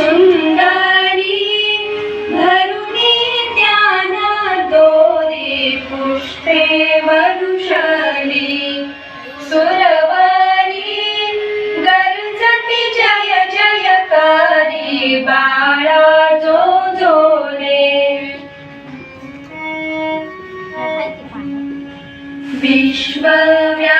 सुंदरी धरुणी त्याना दोरी पुष्पे वरुषली। सुरवरी गरजती जय जयकारी बाळा जो जोरे विश्वव्यापका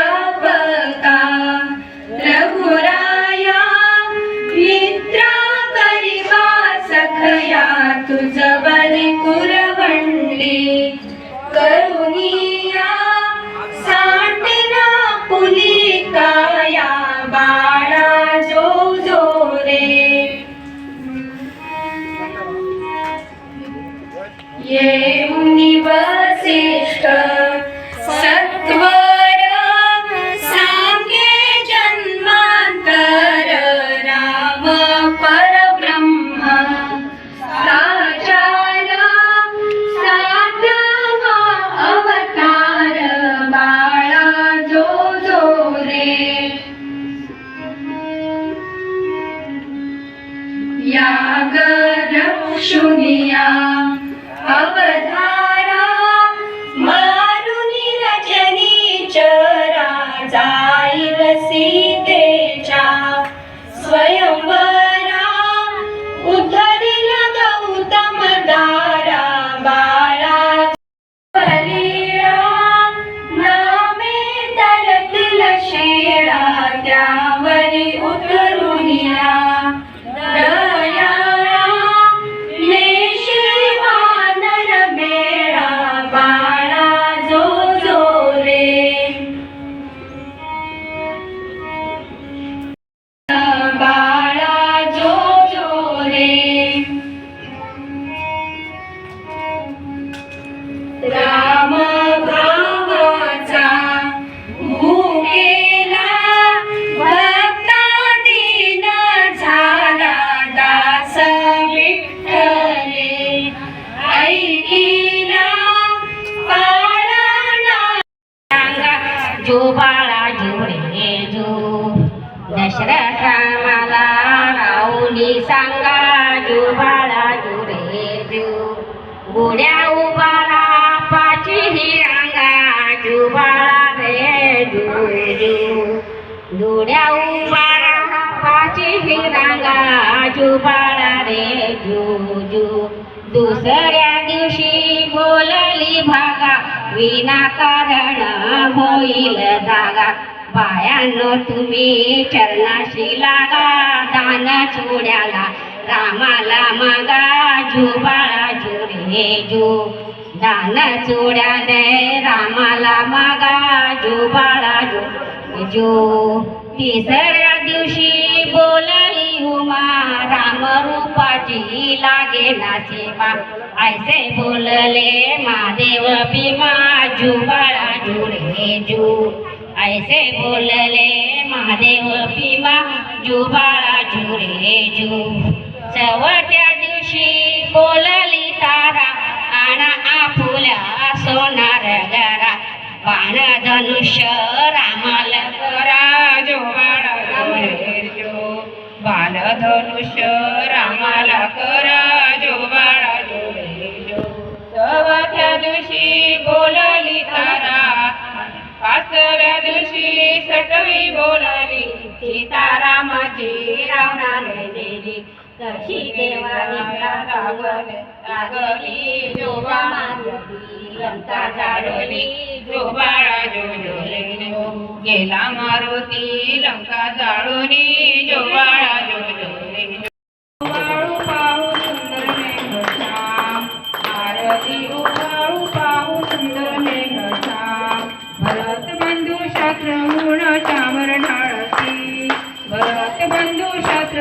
दशरथ रामाला राहुली सांगा जुबाळा जुरे जोडे जो गोड्या उभारा पाची ही रांगा जुबाळा रे जुजू जो गोड्या पाची ही रांगा जुबाळा रे जुजू दुसऱ्या दिवशी बोलली भागा विनाकारण होईल जागा. बायानं तुम्ही चरणाशी लागा दान चोड्याला रामाला मागा जुबाळा जुरे जो. दान चोड्याने रामाला मागा जुबाळा जो जो. तिसऱ्या दिवशी बोला सीमा राम रूपाची लागे ना सीमा ऐसे बोलले महादेव भीमा जुबाळा जुळे जू. ऐसे बोलले महादेव भीमा जुबाळा जुळे जू. चवथ्या दिवशी बोलली तारा आणा आपुल्या सोनार गरा बाण धनुष्य रामाला करा जो बाळा जुरे जो बाण धनुष्य रामाला करा जो बाळा जुरे जो. चवथ्या दिवशी बोलली तारा. पाचव्या दिवशी सटवी बोलाली. सीतारामाची रावणाने दिली. तशी देवाला लागली लागली जोबा मारली लंका जाळली जोबाळा जो जो. गेला मारुती लंका जाळूनी. जो भरत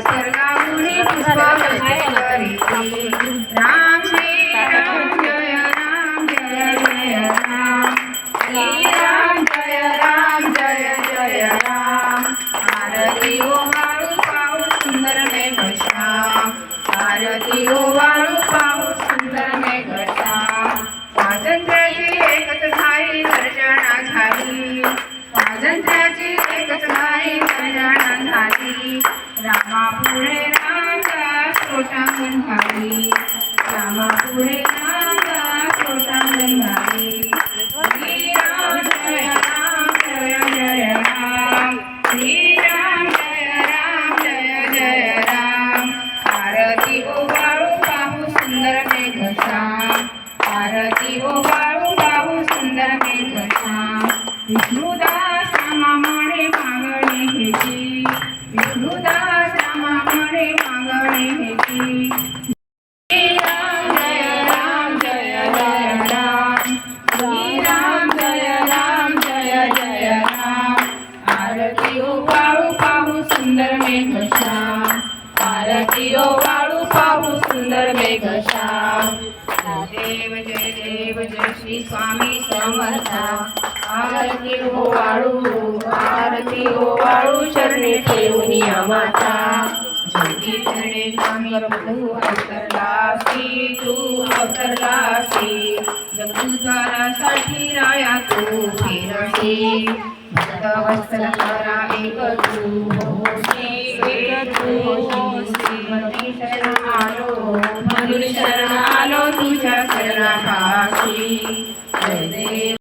सर्वामुळे राम श्री राम जय राम जय जय राम. श्री राम जय राम जय स्वातंत्र्याची एकच झाली सर्जना झाली. स्वातंत्र्याची एकच झाली सर्जना रामापुढे राजा श्रोतांगण घाली रामापुढे राजा श्रोतांगण घाली श्रीराम जय राम जय जय राम. श्रीराम जय राम जय जय राम. आरती ओवाळू पाहू सुंदर मेघश्याम आरती ओवाळू पाहू सुंदर मेघश्याम विष्णुदास मेघश्याम. आरती रो वाळू पाहू सुंदर मेघश्याम. देव जय देव जय श्री स्वामी समर्था. आरती हो वाळू आरती हो वाळू चरणी ठेवून या माता. ज्योती चरणे स्वामी प्रभू अवतरलासी तू अवतरलासी जगद्वारासाठी राया तू फिरसी. भक्त वत्सल करा एक तू होशी Hallelujah.